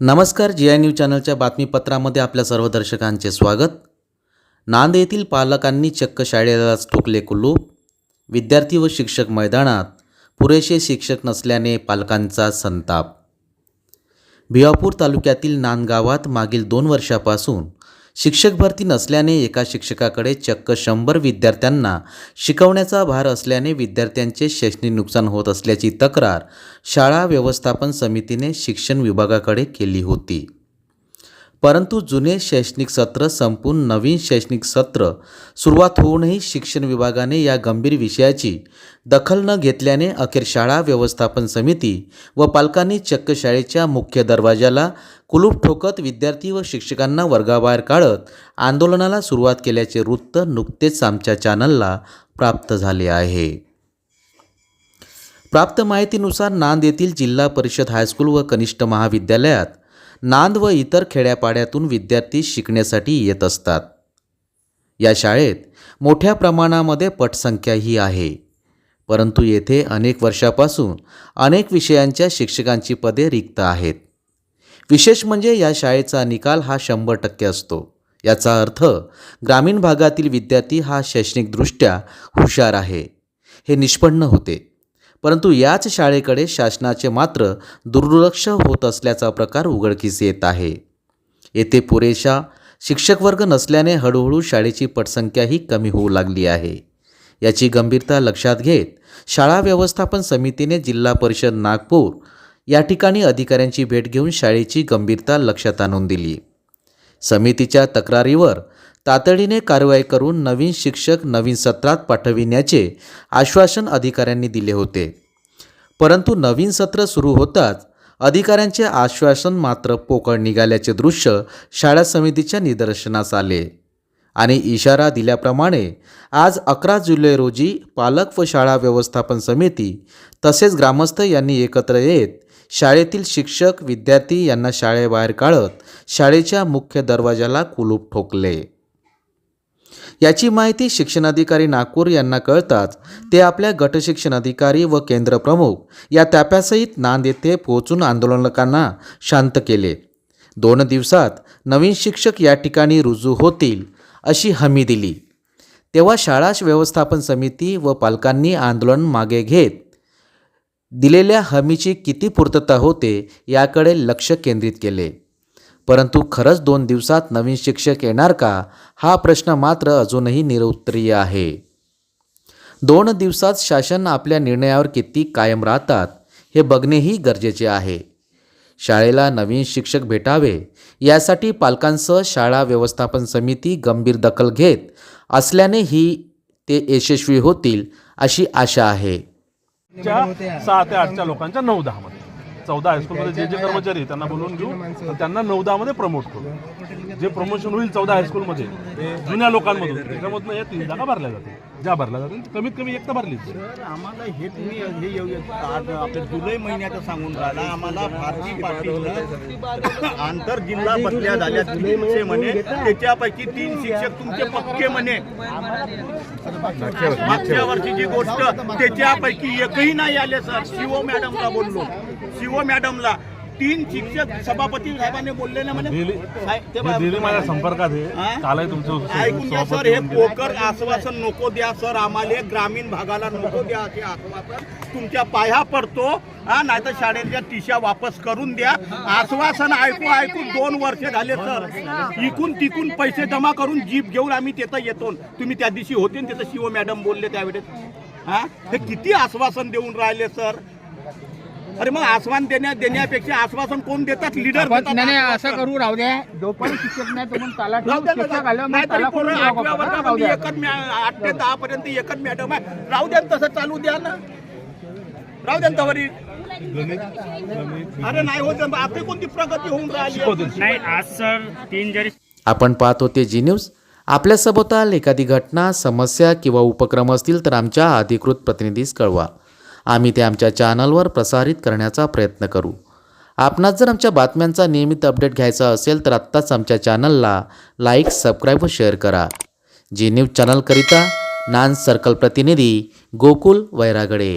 नमस्कार जी I news चॅनलच्या बातमीपत्रामध्ये आपल्या सर्व दर्शकांचे स्वागत. नांद येथील पालकांनी चक्क शाळेलाच ठोकले कुलूप. विद्यार्थी व शिक्षक मैदानात पुरेसे शिक्षक नसल्याने पालकांचा संताप. भिवापूर तालुक्यातील नांद गावात मागील दोन वर्षापासून शिक्षक भरती नसल्याने एका शिक्षकाकडे चक्क शंभर विद्यार्थ्यांना शिकवण्याचा भार असल्याने विद्यार्थ्यांचे शैक्षणिक नुकसान होत असल्याची तक्रार शाळा व्यवस्थापन समितीने शिक्षण विभागाकडे केली होती. परंतु जुने शैक्षणिक सत्र संपून नवीन शैक्षणिक सत्र सुरुवात होऊनही शिक्षण विभागाने या गंभीर विषयाची दखल न घेतल्याने अखेर शाळा व्यवस्थापन समिती व पालकांनी चक्क शाळेच्या मुख्य दरवाजाला कुलूप ठोकत विद्यार्थी व शिक्षकांना वर्गाबाहेर काढत आंदोलनाला सुरुवात केल्याचे वृत्त नुकतेच आमच्या चॅनलला प्राप्त झाले आहे. प्राप्त माहितीनुसार नांद येथील जिल्हा परिषद हायस्कूल व कनिष्ठ महाविद्यालयात नांद व इतर खेड्यापाड्यातून विद्यार्थी शिकण्यासाठी येत असतात. या शाळेत मोठ्या प्रमाणामध्ये पटसंख्याही आहे. परंतु येथे अनेक वर्षापासून अनेक विषयांच्या शिक्षकांची पदे रिक्त आहेत. विशेष म्हणजे या शाळेचा निकाल हा शंभर टक्के असतो. याचा अर्थ ग्रामीण भागातील विद्यार्थी हा शैक्षणिकदृष्ट्या हुशार आहे. हे निष्पन्न होते. परंतु याच शाळेकडे शासनाचे मात्र दुर्लक्ष होत असल्याचा प्रकार उघडकीस येत आहे. येथे पुरेशा शिक्षक वर्ग नसल्याने हळूहळू शाळेची पटसंख्याही कमी होऊ लागली आहे. याची गंभीरता लक्षात घेत शाळा व्यवस्थापन समितीने जिल्हा परिषद नागपूर या ठिकाणी अधिकाऱ्यांची भेट घेऊन शाळेची गंभीरता लक्षात आणून दिली. समितीच्या तक्रारीवर तातडीने कारवाई करून नवीन शिक्षक नवीन सत्रात पाठविण्याचे आश्वासन अधिकाऱ्यांनी दिले होते. परंतु नवीन सत्र सुरू होताच अधिकाऱ्यांचे आश्वासन मात्र पोकळ निघाल्याचे दृश्य शाळा समितीच्या निदर्शनास आले. आणि इशारा दिल्याप्रमाणे आज अकरा जुलै रोजी पालक व शाळा व्यवस्थापन समिती तसेच ग्रामस्थ यांनी एकत्र येत शाळेतील शिक्षक विद्यार्थी यांना शाळेबाहेर काढत शाळेच्या मुख्य दरवाजाला कुलूप ठोकले. याची माहिती शिक्षणाधिकारी नागपूर यांना कळताच ते आपल्या गटशिक्षण अधिकारी व केंद्रप्रमुख या ताप्यासहित नांद येथे पोहोचून आंदोलकांना शांत केले. दोन दिवसात नवीन शिक्षक या ठिकाणी रुजू होतील अशी हमी दिली. तेव्हा शाळा व्यवस्थापन समिती व पालकांनी आंदोलन मागे घेत दिलेल्या हमीची किती पूर्तता होते याकडे लक्ष केंद्रित केले. परंतु खरंच दोन दिवसात नवीन शिक्षक येणार का? हा प्रश्न मात्र अजूनही निरुत्तरीय आहे. दोन दिवसात शासन आपल्या निर्णयावर किती कायम राहतात हे बघणेही गरजेचे आहे. शाळेला नवीन शिक्षक भेटावे यासाठी पालकांसह शाळा व्यवस्थापन समिती गंभीर दखल घेत असल्याने ही ते यशस्वी होतील अशी आशा आहे. सहा ते आठच्या लोकांच्या नऊ दहा मध्ये चौदा हायस्कूलमध्ये जे जे कर्मचारी आहेत, त्यांना बोलवून घेऊ. त्यांना नऊ दहा मध्ये प्रमोट करू. जे प्रमोशन होईल चौदा हायस्कूलमध्ये जुन्या लोकांमधून. त्याच्यामधून या तीन जागा भरल्या जातील. ज्या भरला जातील कमीत कमी एक तर भरलीच. आम्हाला हे तुम्ही हे येऊ आज आपल्या जुलै महिन्याचं सांगून राहिला आम्हाला भारतीय पार्टीनं आंतर जिल्हा बदल्या झाल्या तीनशे म्हणे. त्याच्यापैकी तीन शिक्षक तुमचे पक्के म्हणे. मागच्या वर्षीची गोष्ट त्याच्यापैकी एकही नाही आले सर. शिव मॅडमला बोललो. शिव मॅडमला. तीन शिक्षक सभापती साहेबांनी बोलले ना म्हणे? दिली माझ्या संपर्कात हा? आहे तुमचे ऐकून घ्या सर हे. पोकर आश्वासन नको द्या सर आम्हाला ग्रामीण भागाला नको द्या असे आश्वासन. तुमच्या पाया पडतो हा? नाही तर शाळेच्या टिशा वापस करून द्या. आश्वासन ऐकू ऐकू दोन वर्ष झाले सर. इकून तिकून पैसे जमा करून जीप घेऊन आम्ही तिथं येतो. तुम्ही त्या दिवशी होते ना तिथं शिव मॅडम बोलले त्यावेळेस. हा? हे किती आश्वासन देऊन राहिले सर? अरे मग आश्वासन देण्या देण्यापेक्षा आश्वासन कोण देतात? लिडर आपण नाही नाही, असं करू राहू द्या. शिक्षक नाही त्याला ठेवू, शिक्षक मग त्याला राहू द्या. एकच मॅ- आठ ते दहा पर्यंत एकच मॅडम आहे. राहू द्या ना तसं चालू द्या ना. राहू द्या ना तवरी. अरे नाही होत ना, आपली कोणती प्रगती होऊन राहिली? नाही आज सर तीन जरी आपण पाहत होते जी न्यूज आपल्या सभोवताल एखादी घटना समस्या किंवा उपक्रम असतील तर आमच्या अधिकृत प्रतिनिधीस कळवा. आम्ही ते आमच्या चॅनलवर प्रसारित करण्याचा प्रयत्न करू. आपणास जर आमच्या बातम्यांचा नियमित अपडेट घ्यायचा असेल तर आत्ताच आमच्या चॅनलला लाईक सबस्क्राईब व शेअर करा. जी न्यूज चॅनलकरिता नान सर्कल प्रतिनिधी गोकुल वैरागडे.